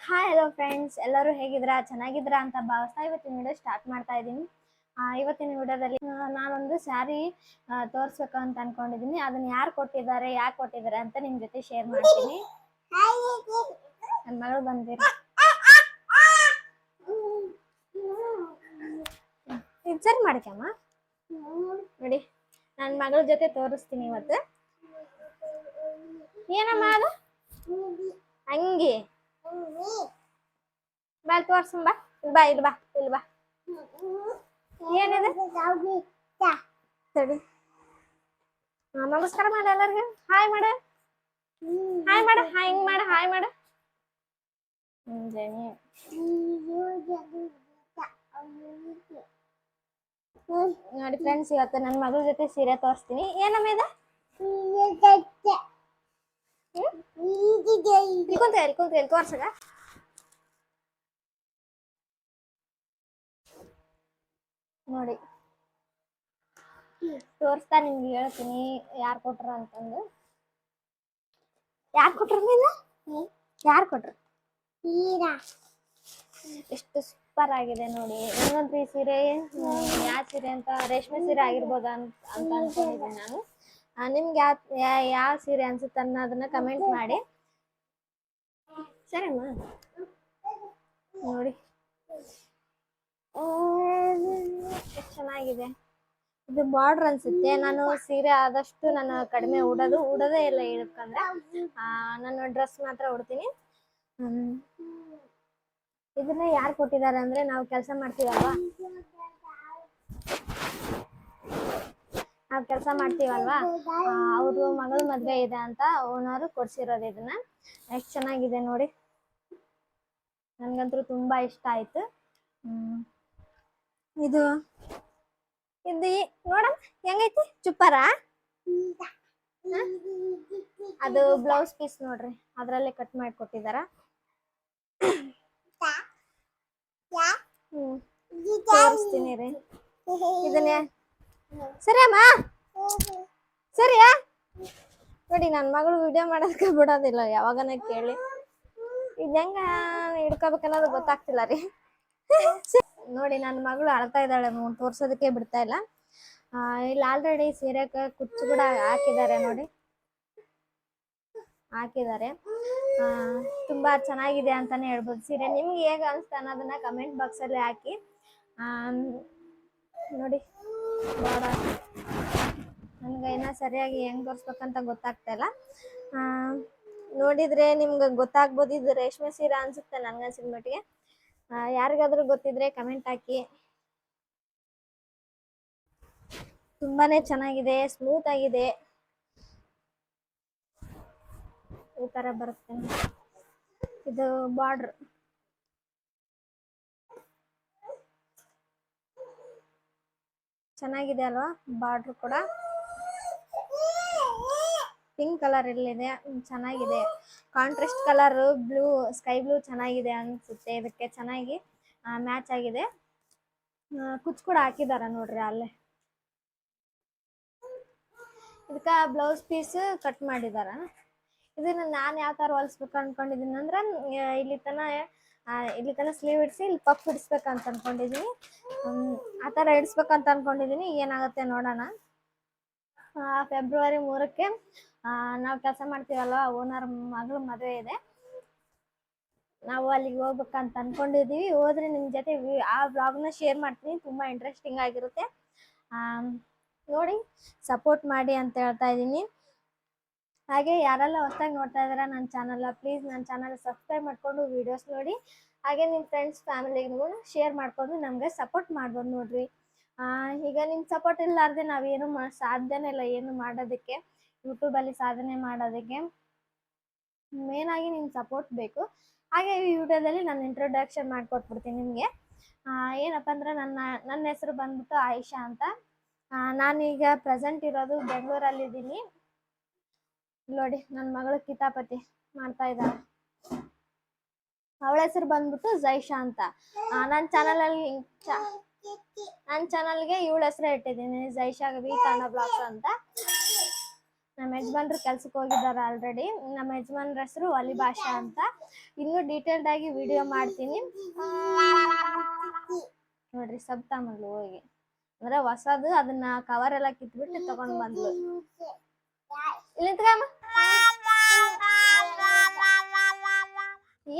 Hi hello friends ಎಲ್ಲರೂ ಹೇಗಿದ್ದೀರಾ? ಚೆನ್ನಾಗಿದ್ದೀರಾ ಅಂತ ಭಾವಿಸ್ತಾ ಇವತ್ತಿನ ವಿಡಿಯೋ ಸ್ಟಾರ್ಟ್ ಮಾಡ್ತಾ ಇದ್ದೀನಿ. ಇವತ್ತಿನ ವಿಡಿಯೋದಲ್ಲಿ ನಾನೊಂದು ಸ್ಯಾರಿ ತೋರಿಸ್ಬೇಕು ಅಂತ ಅನ್ಕೊಂಡಿದ್ದೀನಿ. ಅದನ್ನ ಯಾರು ಕೊಟ್ಟಿದ್ದಾರೆ ಯಾಕೆ ಕೊಟ್ಟಿದ್ದಾರೆ ಅಂತ ನಿಮ್ಮ ಜೊತೆ ಶೇರ್ ಮಾಡ್ತೀನಿ. ನನ್ನ ಮಗಳು ಬಂದಿರಿ. ಸರಿ ಮಾಡ್ಕಮ್ಮ ನೋಡಿ ನನ್ನ ಮಗಳ ಜೊತೆ ತೋರಿಸ್ತೀನಿ ಇವತ್ತು. ಏನಮ್ಮ ಅದು? ಹಂಗೆ ಬಾ ತೋರ್ಸಂ ಬಾ. ಬಾ ಇಲ್ಲಿ ಬಾ ಇಲ್ಲಿ ಬಾ. ಏನಿದೆ? ಸರಿ ನಮಸ್ಕಾರ ಮಾಡ ಎಲ್ಲರಿಗೂ. ಹಾಯ್ ಮಾಡ. ಹಾಯ್ ಮಾಡ. ಹಿಂಗ್ ಮಾಡ. ಹಾಯ್ ಮಾಡ. ಹ್ಮ್, ಜನಿ. ನೋಡಿ ಫ್ರೆಂಡ್ಸ್ ಇವತ್ತು ನನ್ನ ಮಗಳ ಜೊತೆ ಸೀರೆ ತೋರಿಸ್ತೀನಿ. ಏನಮ್ಮ ಇದೆ? ಕುಂತ ಇಲ್ಲಿ ತೋರ್ಸಗ. ನೋಡಿ. ತೋರಿಸ್ತಾ ನಿಮ್ಗೆ ಹೇಳ್ತೀನಿ ಯಾರ್ ಕೊಟ್ರ ಅಂತಂದು. ಯಾರು ಕೊಟ್ರ ಯಾರ್ ಯಾರು ಕೊಟ್ರು? ಎಷ್ಟು ಸೂಪರ್ ಆಗಿದೆ ನೋಡಿ. ಇನ್ನೊಂದು ಈ ಸೀರೆ ಯಾವ ಸೀರೆ ಅಂತ ರೇಷ್ಮೆ ಸೀರೆ ಆಗಿರ್ಬೋದ ಅಂತ ಅಂತ ಅನ್ಕೊಂಡಿದ್ದೀನಿ ನಾನು. ನಿಮ್ಗೆ ಯಾವ ಯಾವ ಸೀರೆ ಅನ್ಸುತ್ತೆ ಅನ್ನೋದನ್ನ ಕಮೆಂಟ್ ಮಾಡಿ. ಸರಿಮ್ಮ ನೋಡಿ. ಚೆನ್ನಾಗಿದೆ. ಇದು ಬಾರ್ಡರ್ ಅನ್ಸುತ್ತೆ. ನಾನು ಸೀರೆ ಆದಷ್ಟು ನಾನು ಕಡಿಮೆ ಉಡೋದು, ಉಡೋದೇ ಇಲ್ಲ ಹೇಳ್ಕಂದ್ರೆ ನಾನು ಡ್ರೆಸ್ ಮಾತ್ರ ಉಡ್ತೀನಿ. ಇದನ್ನ ಯಾರು ಕೊಟ್ಟಿದ್ದಾರೆ ಅಂದ್ರೆ ನಾವು ಕೆಲಸ ಮಾಡ್ತೀವಲ್ವಾ? ನಾವು ಕೆಲಸ ಮಾಡ್ತೀವಲ್ವಾ? ಅವರು ಮಗಳ ಮದ್ವೆ ಇದೆ ಅಂತ ಓನರು ಕೊಡ್ಸಿರೋದು ಇದನ್ನ. ಎಷ್ಟು ಚೆನ್ನಾಗಿದೆ ನೋಡಿ. ನನ್ಗಂತೂ ತುಂಬಾ ಇಷ್ಟ ಆಯ್ತು. ಇದು ಇದು ನೋಡಮ್ ನೋಡಮ್ಮ, ಹೆಂಗೈತಿ? ಚುಪ್ಪರ? ಅದು ಬ್ಲೌಸ್ ಪೀಸ್ ನೋಡ್ರಿ, ಅದ್ರಲ್ಲೇ ಕಟ್ ಮಾಡಿ ಕೊಟ್ಟಿದಾರ ತೋರಿಸ್ತೀನಿ ರೀ. ಇದನ್ನೇ. ಸರಿ ಅಮ್ಮ ಸರಿಯಾ? ನೋಡಿ ನನ್ನ ಮಗಳು ವಿಡಿಯೋ ಮಾಡೋದಕ್ಕೆ ಬಿಡೋದಿಲ್ಲ, ಯಾವಾಗನ ಕೇಳಿ. ಇದು ಹೆಂಗ ಹಿಡ್ಕೋಬೇಕನ್ನೋದು ಗೊತ್ತಾಗ್ತಿಲ್ಲ ರೀ. ನೋಡಿ ನನ್ನ ಮಗಳು ಅಳ್ತಾ ಇದ್ದಾಳೆ ತೋರ್ಸೋದಕ್ಕೆ ಬಿಡ್ತಾ ಇಲ್ಲ. ಇಲ್ಲಿ ಆಲ್ರೆಡಿ ಸೀರೆಕ ಕುಚ್ಚು ಕೂಡ ಹಾಕಿದ್ದಾರೆ ನೋಡಿ. ಹಾಕಿದ್ದಾರೆ. ತುಂಬಾ ಚೆನ್ನಾಗಿದೆ ಅಂತಾನೆ ಹೇಳ್ಬೋದು. ಸೀರೆ ನಿಮ್ಗೆ ಹೇಗೆ ಅನಿಸ್ತಾ ಅನ್ನೋದನ್ನ ಕಮೆಂಟ್ ಬಾಕ್ಸಲ್ಲಿ ಹಾಕಿ. ಆ, ನೋಡಿ ನನ್ಗೆ ಇನ್ನ ಸರಿಯಾಗಿ ಹೆಂಗ್ ತೋರಿಸ್ಬೇಕಂತ ಗೊತ್ತಾಗ್ತಾ ಇಲ್ಲ. ನೋಡಿದ್ರೆ ನಿಮ್ಗೆ ಗೊತ್ತಾಗ್ಬೋದು, ಇದು ರೇಷ್ಮೆ ಸೀರೆ ಅನ್ಸುತ್ತೆ ನನ್ಗನ್ಸಿದ ಮಟ್ಟಿಗೆ. ಯಾರಿಗಾದ್ರೂ ಗೊತ್ತಿದ್ರೆ ಕಮೆಂಟ್ ಹಾಕಿ. ತುಂಬಾನೇ ಚೆನ್ನಾಗಿದೆ ಸ್ಮೂತ್ ಆಗಿದೆ. ಈ ತರ ಬರುತ್ತೆ. ಇದು ಬಾರ್ಡರ್ ಚೆನ್ನಾಗಿದೆ ಅಲ್ವಾ? ಬಾರ್ಡರ್ ಕೂಡ. ಪಿಂಕ್ ಕಲರ್ ಇಲ್ಲಿದೆ ಚೆನ್ನಾಗಿದೆ. Contrast colour blue sky blue ಚೆನ್ನಾಗಿದೆ ಅನ್ಸುತ್ತೆ. ಇದಕ್ಕೆ ಚೆನ್ನಾಗಿ ಮ್ಯಾಚ್ ಆಗಿದೆ. ಕುಚ್ ಕೂಡ ಹಾಕಿದಾರ ನೋಡ್ರಿ ಅಲ್ಲೇ. ಇದಕ್ಕೆ ಬ್ಲೌಸ್ ಪೀಸ್ ಕಟ್ ಮಾಡಿದಾರ. ಇದನ್ನ ನಾನು ಯಾವ ತರ ಹೊಲಿಸ್ಬೇಕು ಅನ್ಕೊಂಡಿದ್ದೀನಿ ಅಂದ್ರೆ ಇಲ್ಲಿ ತನ ಇಲ್ಲಿ ತನ ಸ್ಲೀವ್ ಇಡಿಸಿ ಇಲ್ಲಿ ಪಫ್ ಇಡಿಸ್ಬೇಕಂತ ಅನ್ಕೊಂಡಿದ್ದೀನಿ ಹ್ಮ್, ಆ ಥರ ಇಡಿಸ್ಬೇಕಂತ ಅನ್ಕೊಂಡಿದ್ದೀನಿ ಏನಾಗುತ್ತೆ ನೋಡೋಣ. ಫೆಬ್ರವರಿ ಮೂರಕ್ಕೆ ನಾವು ಕೆಲಸ ಮಾಡ್ತೀವಲ್ವ ಓನರ್ ಮಗಳ ಮದುವೆ ಇದೆ. ನಾವು ಅಲ್ಲಿಗೆ ಹೋಗ್ಬೇಕಂತ ಅನ್ಕೊಂಡಿದೀವಿ. ಹೋದ್ರೆ ನಿಮ್ಮ ಜೊತೆ ಆ ಬ್ಲಾಗ್ನ ಶೇರ್ ಮಾಡ್ತೀನಿ. ತುಂಬ ಇಂಟ್ರೆಸ್ಟಿಂಗ್ ಆಗಿರುತ್ತೆ. ನೋಡಿ ಸಪೋರ್ಟ್ ಮಾಡಿ ಅಂತ ಹೇಳ್ತಾ ಇದ್ದೀನಿ ಹಾಗೆ ಯಾರೆಲ್ಲ ಹೊಸ್ದಾಗಿ ನೋಡ್ತಾ ಇದ್ದೀರಾ ನನ್ನ ಚಾನಲ್ ಪ್ಲೀಸ್ ನನ್ನ ಚಾನಲ್ ಸಬ್ಸ್ಕ್ರೈಬ್ ಮಾಡ್ಕೊಂಡು ವಿಡಿಯೋಸ್ ನೋಡಿ. ಹಾಗೆ ನಿಮ್ಮ ಫ್ರೆಂಡ್ಸ್ ಫ್ಯಾಮಿಲಿಗೂ ಶೇರ್ ಮಾಡ್ಕೊಂಡು ನಮಗೆ ಸಪೋರ್ಟ್ ಮಾಡ್ಬೋದು ನೋಡ್ರಿ. ಆ, ಈಗ ನಿಮ್ ಸಪೋರ್ಟ್ ಇಲ್ಲಾರ್ದೆ ನಾವೇನು ಮಾ ಸಾಧ್ಯನೇ ಇಲ್ಲ ಏನು ಮಾಡೋದಕ್ಕೆ ಯೂಟ್ಯೂಬಲ್ಲಿ ಸಾಧನೆ ಮಾಡೋದಕ್ಕೆ. ಮೇನ್ ಆಗಿ ನಿಮ್ ಸಪೋರ್ಟ್ ಬೇಕು. ಹಾಗೆ ಈ ವಿಡಿಯೋದಲ್ಲಿ ನಾನು ಇಂಟ್ರೊಡಕ್ಷನ್ ಮಾಡ್ಕೊಟ್ಬಿಡ್ತೀನಿ ನಿಮಗೆ. ಏನಪ್ಪ ಅಂದ್ರೆ ನನ್ನ ನನ್ನ ಹೆಸರು ಬಂದ್ಬಿಟ್ಟು ಆಯಿಷಾ ಅಂತ. ನಾನೀಗ ಪ್ರೆಸೆಂಟ್ ಇರೋದು ಬೆಂಗಳೂರಲ್ಲಿ ಇದ್ದೀನಿ ನೋಡಿ ನನ್ನ ಮಗಳು ಕಿತಾಪತಿ ಮಾಡ್ತಾ ಇದ್ದಾಳೆ. ಅವಳ ಹೆಸರು ಬಂದ್ಬಿಟ್ಟು ಜೈಶಾ ಅಂತ. ನನ್ನ ಚಾನಲಲ್ಲಿ ನನ್ನ ಚಾನಲ್ಗೆ ಇವಳ ಹೆಸರು ಇಟ್ಟಿದ್ದೀನಿ, ಜೈಶಾ ವಿ ಕನ್ನಡ ಬ್ಲಾಗ್ಸ್ ಅಂತ. ನಮ್ಮ ಯಜಮಾನ್ರು ಕೆಲ್ಸಕ್ಕೆ ಹೋಗಿದ್ದಾರೆ ಆಲ್ರೆಡಿ ನಮ್ಮ ಯಜಮಾನ್ರ ಹೆಸರು ಅಲಿ ಭಾಷಾ ಅಂತ. ಇನ್ನೂ ಡೀಟೇಲ್ಡ್ ಆಗಿ ವಿಡಿಯೋ ಮಾಡ್ತೀನಿ. ನೋಡ್ರಿ ಸಬ್ತಾಮಲ್ಲು ಹೋಗಿ. ಅಂದ್ರೆ ಹೊಸದು, ಅದನ್ನ ಕವರ್ ಎಲ್ಲ ಕಿತ್ಬಿಟ್ಟು ತಗೊಂಡ್ ಬಂದ್ಲು.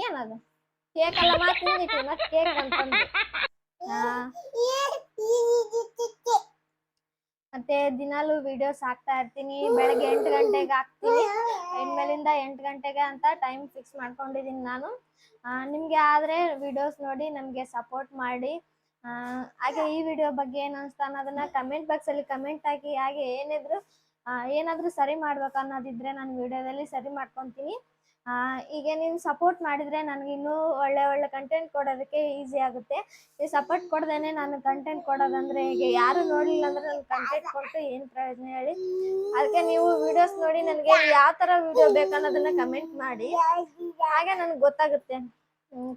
ಏನದು? ಕೇಕ್ ಎಲ್ಲ ಮಾತು ತಿಂದಿಟ್ಟು ಮತ್ತೆ ಕೇಕ್ ಅಂತ ಮತ್ತೆ ದಿನಾಲು ವಿಡಿಯೋಸ್ ಹಾಕ್ತಾ ಇರ್ತೀನಿ. ಬೆಳಗ್ಗೆ ಎಂಟು ಗಂಟೆಗೆ ಹಾಕ್ತೀನಿ. ಇನ್ಮೇಲಿಂದ ಎಂಟು ಗಂಟೆಗೆ ಅಂತ ಟೈಮ್ ಫಿಕ್ಸ್ ಮಾಡ್ಕೊಂಡಿದ್ದೀನಿ ನಾನು. ನಿಮಗೆ ಆದರೆ ವಿಡಿಯೋಸ್ ನೋಡಿ ನಮಗೆ ಸಪೋರ್ಟ್ ಮಾಡಿ. ಹಾಗೆ ಈ ವಿಡಿಯೋ ಬಗ್ಗೆ ಏನು ಅನ್ಸ್ತಾ ಅನ್ನೋದನ್ನ ಕಮೆಂಟ್ ಬಾಕ್ಸ್ ಅಲ್ಲಿ ಕಮೆಂಟ್ ಹಾಕಿ, ಹಾಗೆ ಏನಿದ್ರು ಏನಾದರೂ ಸರಿ ಮಾಡ್ಬೇಕು ಅನ್ನೋದಿದ್ರೆ ನಾನು ವಿಡಿಯೋದಲ್ಲಿ ಸರಿ ಮಾಡ್ಕೊಂತೀನಿ. ಈಗ ನೀವು ಸಪೋರ್ಟ್ ಮಾಡಿದ್ರೆ ನನಗೆ ಇನ್ನೂ ಒಳ್ಳೆ ಒಳ್ಳೆ ಕಂಟೆಂಟ್ ಕೊಡೋದಕ್ಕೆ ಈಸಿ ಆಗುತ್ತೆ. ನೀವು ಸಪೋರ್ಟ್ ಕೊಡ್ದೇನೆ ನಾನು ಕಂಟೆಂಟ್ ಕೊಡೋದಂದ್ರೆ ಹೇಗೆ? ಯಾರು ನೋಡಿಲ್ಲ ಅಂದ್ರೆ ನನ್ಗೆ ಕಂಟೆಂಟ್ ಕೊಟ್ಟು ಏನು ಪ್ರಯೋಜನ ಹೇಳಿ? ಅದಕ್ಕೆ ನೀವು ವಿಡಿಯೋಸ್ ನೋಡಿ ನನಗೆ ಯಾವ ಥರ ವಿಡಿಯೋ ಬೇಕನ್ನೋದನ್ನ ಕಮೆಂಟ್ ಮಾಡಿ. ಹಾಗೆ ನನಗೆ ಗೊತ್ತಾಗುತ್ತೆ.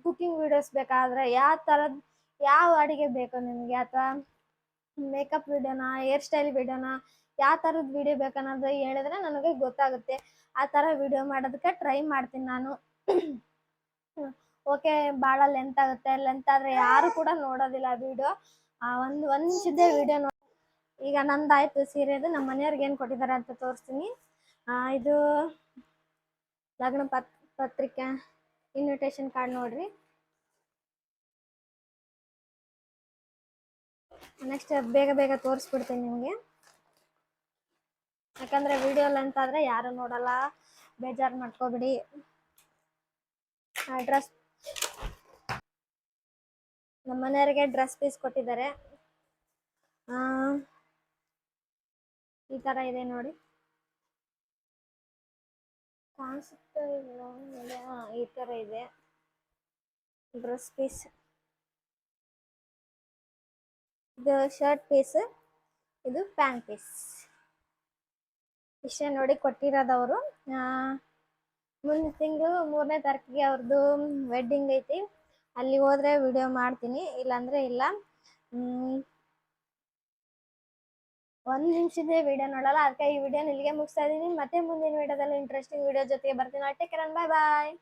ಕುಕಿಂಗ್ ವಿಡಿಯೋಸ್ ಬೇಕಾದ್ರೆ ಯಾವ ಥರದ್ ಯಾವ ಅಡಿಗೆ ಬೇಕು ನಿಮಗೆ ಅಥವಾ ಮೇಕಪ್ ವಿಡಿಯೋನ ಹೇರ್ ಸ್ಟೈಲ್ ವಿಡಿಯೋನ ಯಾವ ಥರದ ವಿಡಿಯೋ ಬೇಕನ್ನೋದು ಹೇಳಿದ್ರೆ ನನಗೆ ಗೊತ್ತಾಗುತ್ತೆ. ಆ ಥರ ವಿಡಿಯೋ ಮಾಡೋದಕ್ಕೆ ಟ್ರೈ ಮಾಡ್ತೀನಿ ನಾನು. ಓಕೆ ಭಾಳ ಲೆಂತ್ ಆಗುತ್ತೆ. ಲೆಂತ್ ಆದರೆ ಯಾರು ಕೂಡ ನೋಡೋದಿಲ್ಲ ವಿಡಿಯೋ ಒಂದು ಒಂದು ವಿಡಿಯೋ ನೋ ಈಗ ನಂದಾಯ್ತು ಸೀರೆದು. ನಮ್ಮ ಮನೆಯವ್ರಿಗೆ ಏನು ಕೊಟ್ಟಿದ್ದಾರೆ ಅಂತ ತೋರಿಸ್ತೀನಿ. ಇದು ಲಗ್ನ ಪತ್, ಪತ್ರಿಕೆ ಇನ್ವಿಟೇಷನ್ ಕಾರ್ಡ್ ನೋಡ್ರಿ. ನೆಕ್ಸ್ಟ್ ಬೇಗ ಬೇಗ ತೋರಿಸ್ಬಿಡ್ತೀನಿ ನಿಮಗೆ. ಯಾಕಂದ್ರೆ ವಿಡಿಯೋ ಲೆಂತ್ ಆದ್ರೆ ಯಾರು ನೋಡಲ್ಲ. ಬೇಜಾರು ಮಾಡ್ಕೋಬಿಡಿ. ಡ್ರೆಸ್ ನಮ್ಮ ಮನೆಯವರಿಗೆ ಡ್ರೆಸ್ ಪೀಸ್ ಕೊಟ್ಟಿದ್ದಾರೆ. ಈ ತರ ಇದೆ ನೋಡಿ. ಕಾಣಿಸುತ್ತೆ ಈ ತರ ಇದೆ. ಡ್ರೆಸ್ ಪೀಸ್ ಇದು ಶರ್ಟ್ ಪೀಸ್, ಇದು ಪ್ಯಾಂಟ್ ಪೀಸ್. ಇಷ್ಟೇ ನೋಡಿ ಕೊಟ್ಟಿರೋದವರು. ಮುಂದಿನ ತಿಂಗಳು ಮೂರನೇ ತಾರೀಕಿಗೆ ಅವ್ರದ್ದು ವೆಡ್ಡಿಂಗ್ ಐತಿ. ಅಲ್ಲಿ ಹೋದ್ರೆ ವಿಡಿಯೋ ಮಾಡ್ತೀನಿ, ಇಲ್ಲಾಂದ್ರೆ ಇಲ್ಲ. ಒಂದ್ ನಿಮಿಷದ ವಿಡಿಯೋ ನೋಡಲ್ಲ ಅದಕ್ಕೆ ಈ ವಿಡಿಯೋ ಇಲ್ಲಿಗೆ ಮುಗಿಸ್ತಾ ಇದೀನಿ ಮತ್ತೆ ಮುಂದಿನ ವಿಡಿಯೋದಲ್ಲಿ ಇಂಟ್ರೆಸ್ಟಿಂಗ್ ವಿಡಿಯೋ ಜೊತೆಗೆ ಬರ್ತೀನಿ. ಟೇಕ್ ಕೇರ್ ಬಾಯ್ ಬಾಯ್